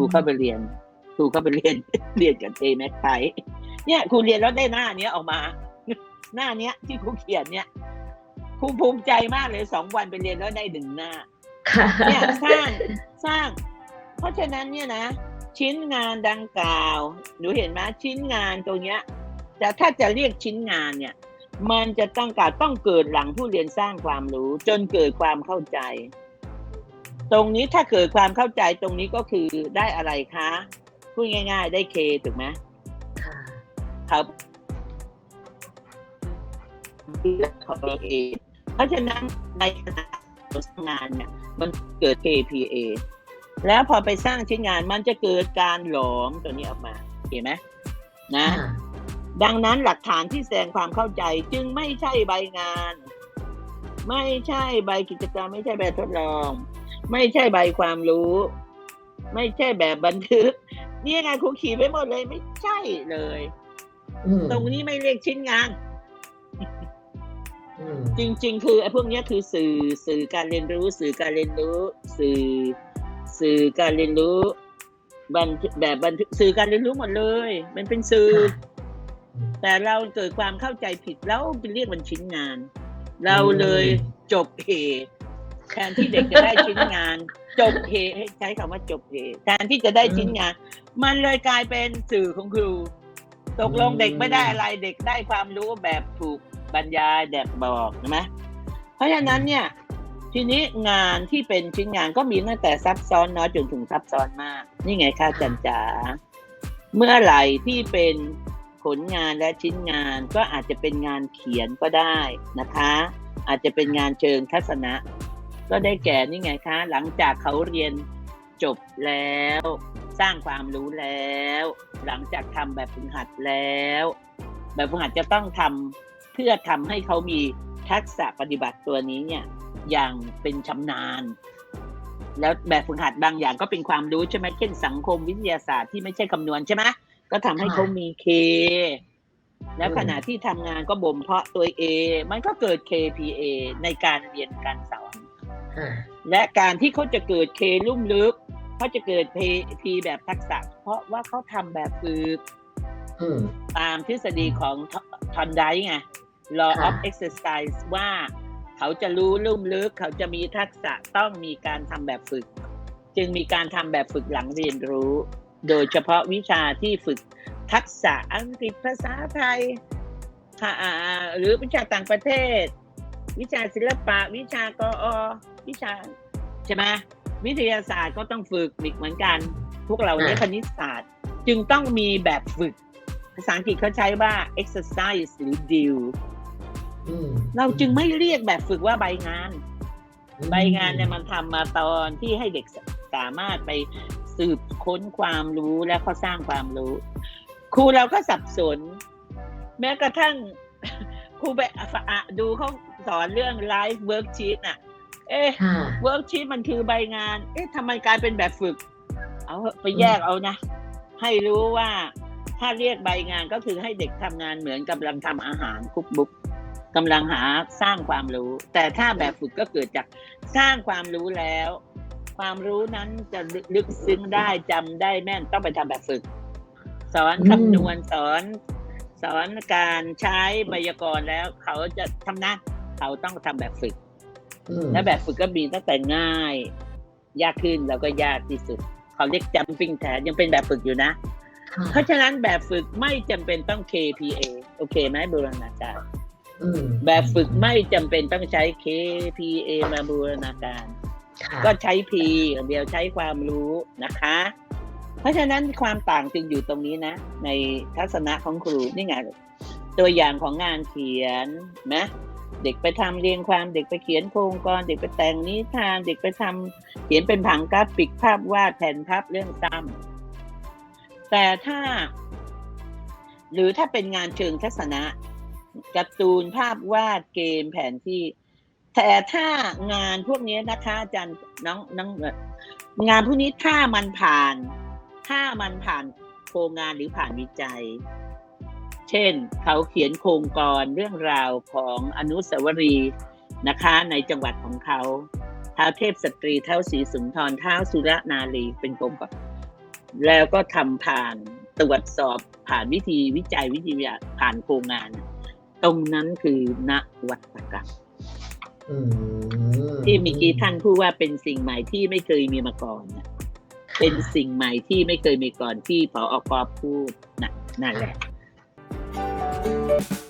ครูเข้าไปเรียนครูเข้าไปเรียนเรียนกับเจแม็กไทเนี่ยครูเรียนแล้วได้หน้าเนี้ยออกมา หน้าเนี้ยที่ครูเขียนเนี่ยครูภูมิใจมากเลยสองวันไปเรียนแล้วได้หนึ่งหน้าค่ะเนี่ยสร้างสร้าง เพราะฉะนั้นเนี่ยนะชิ้นงานดังกล่าวหนูเห็นไหมชิ้นงานตรงเนี้ยแต่ถ้าจะเรียกชิ้นงานเนี่ย มันจะต้องการต้องเกิดหลังผู้เรียนสร้างความรู้ จนเกิดความเข้าใจ ตรงนี้ถ้าเกิดความเข้าใจตรงนี้ก็คือได้อะไรคะพูดง่าย ๆ ได้เคถูกไหมค่ะครับของเราเองเพราะฉะนั้นในขณะเราสร้างงานเนี่ยมันเกิด KPA แล้วพอไปสร้างชิ้นงานมันจะเกิดการหลอมตัวนี้ออกมาเห็นไหมนะค่ะดังนั้นหลักฐานที่แสดงความเข้าใจจึงไม่ใช่ใบงาน ไม่ใช่ใบกิจกรรมไม่ใช่ใบทดลอง ไม่ใช่ใบความรู้ ไม่ใช่แบบบันทึก นี่ไงครูขีดไว้หมดเลยไม่ใช่เลยอืมตรงนี้ไม่เรียกชิ้นงานอืมจริง ๆ คือไอ้พวกเนี้ยคือสื่อสื่อการเรียนรู้ สื่อการเรียนรู้ สื่อ สื่อการเรียนรู้บันทึกแบบบันทึกสื่อการเรียนรู้หมดเลย มันเป็นสื่อค่ะแต่เราเกิดความเข้าใจผิดแล้วไปเรียกมันชิ้นงาน เราเลยจบเห แทนที่เด็กจะได้ชิ้นงาน จบเหให้ใช้คำว่าจบเหแทนที่จะได้ชิ้นงาน มันเลยกลายเป็นสื่อของครู ตกลงเด็กไม่ได้อะไรเด็กได้ความรู้แบบถูกบรรยายแบบบอกใช่ไหมเพราะฉะนั้นเนี่ยทีนี้งานที่เป็นชิ้นงานก็มีตั้งแต่ซับซ้อนน้อยจนถึงซับซ้อนมาก นี่ไงคะจันจ๋าเมื่อไหร่ที่เป็นผลงานและชิ้นงานก็อาจจะเป็นงานเขียนก็ได้นะคะ อาจจะเป็นงานเชิงทัศนะ ก็ได้แก่นี่ไงคะ หลังจากเขาเรียนจบแล้ว สร้างความรู้แล้ว หลังจากทำแบบฝึกหัดแล้ว แบบฝึกหัดจะต้องทำเพื่อทำให้เขามีทักษะปฏิบัติตัวนี้เนี่ยอย่างเป็นชำนาญ แล้วแบบฝึกหัดบางอย่างก็เป็นความรู้ใช่ไหมเช่นสังคมวิทยาศาสตร์ที่ไม่ใช่คำนวณใช่ไหมก็ทำให้เขามีเค แล้วขณะที่ทำงานก็บ่มเพาะตัวเองมันก็เกิด KPA ในการเรียนการสอน และการที่เขาจะเกิดเคลุ่มลึกเขาจะเกิดเพพีแบบทักษะ เพราะว่าเขาทำแบบฝึกอืมตามทฤษฎีของทอนไดไง law ค่ะ of exercise ว่าเขาจะรู้ลุ่มลึก เขาจะมีทักษะต้องมีการทำแบบฝึก จึงมีการทำแบบฝึกหลังเรียนรู้ โดยเฉพาะวิชาที่ฝึกทักษะอังกฤษภาษาไทยค่ะอ่าหรือวิชาต่างประเทศ วิชาศิลปะ วิชากอวิชาใช่ไหมวิทยาศาสตร์ก็ต้องฝึกอีกเหมือนกัน พวกเราเนี่ยอ่าคณิตศาสตร์ จึงต้องมีแบบฝึก ภาษาอังกฤษเขาใช้ว่า exercise หรือ deal อืมเราจึงไม่เรียกแบบฝึกว่าใบงานอืมใบงานเนี่ยมันทำมาตอนที่ให้เด็กสามารถไปสืบค้นความรู้และก็สร้างความรู้ ครูเราก็สับสน แม้กระทั่งครูไปอะดูเขา สอนเรื่อง life worksheet น่ะ เอ๊ะค่ะเวิร์กชีตมันคือใบงาน เอ๊ะทำไมกลายเป็นแบบฝึก เอาเถอะไปแยกเอานะ ให้รู้ว่าถ้าเรียกใบงานก็คือให้เด็กทำงานเหมือนกำลังทำอาหารคุกบุ๊กกำลังหาสร้างความรู้ แต่ถ้าแบบฝึกก็เกิดจากสร้างความรู้แล้ว ความรู้นั้นจะลึกซึ้งได้จำได้แม่นต้องไปทำแบบฝึก สอนอืมคำนวณสอนสอนการใช้ไวยากรณ์แล้วเขาจะทำนะ เขาต้องทำแบบฝึกอืมและแบบฝึกก็มีตั้งแต่ง่าย ยากขึ้นแล้วก็ยากที่สุด เขาเรียก jumping test ยังเป็นแบบฝึกอยู่นะค่ะเพราะฉะนั้นแบบฝึกไม่จำเป็นต้อง KPA โอเคไหมบูรณาการอืมแบบฝึกไม่จำเป็นต้องใช้ KPA มาบูรณาการค่ะก็ใช้ P อย่างเดียวใช้ความรู้นะคะ เพราะฉะนั้นความต่างจึงอยู่ตรงนี้นะ ในทัศนะของครูนี่ไงตัวอย่างของงานเขียนนะ เด็กไปทำเรียงความเด็กไปเขียนโครงกรเด็กไปแต่งนิทานเด็กไปทำเขียนเป็นผังกราฟิกภาพวาดแผ่นพับเรื่องซ้ำแต่ถ้า หรือถ้าเป็นงานเชิงทัศนะการ์ตูนภาพวาดเกมแผนที่ แต่ถ้างานพวกนี้นะคะอาจารย์น้องน้องงานพวกนี้ถ้ามันผ่าน ถ้ามันผ่านโครงงานหรือผ่านวิจัย เช่น เขาเขียนโครงกรเรื่องราวของอนุสาวรีย์นะคะในจังหวัดของเขาท้าวเทพสตรีเท้าสีสุนทรเท้าสุรนารีเป็นโครงกรแล้วก็ทำผ่านตรวจสอบผ่านวิธีวิจัยวิธีวิทยาผ่านโครงงานน่ะตรงนั้นคือนวัตกรรมอืมที่เมีกี้ท่านพูดว่าเป็นสิ่งใหม่ที่ไม่เคยมีมาก่อนน่ะเป็นสิ่งใหม่ที่ไม่เคยมีก่อนที่พออกพูดน่ะนั่นแหละ Thank you.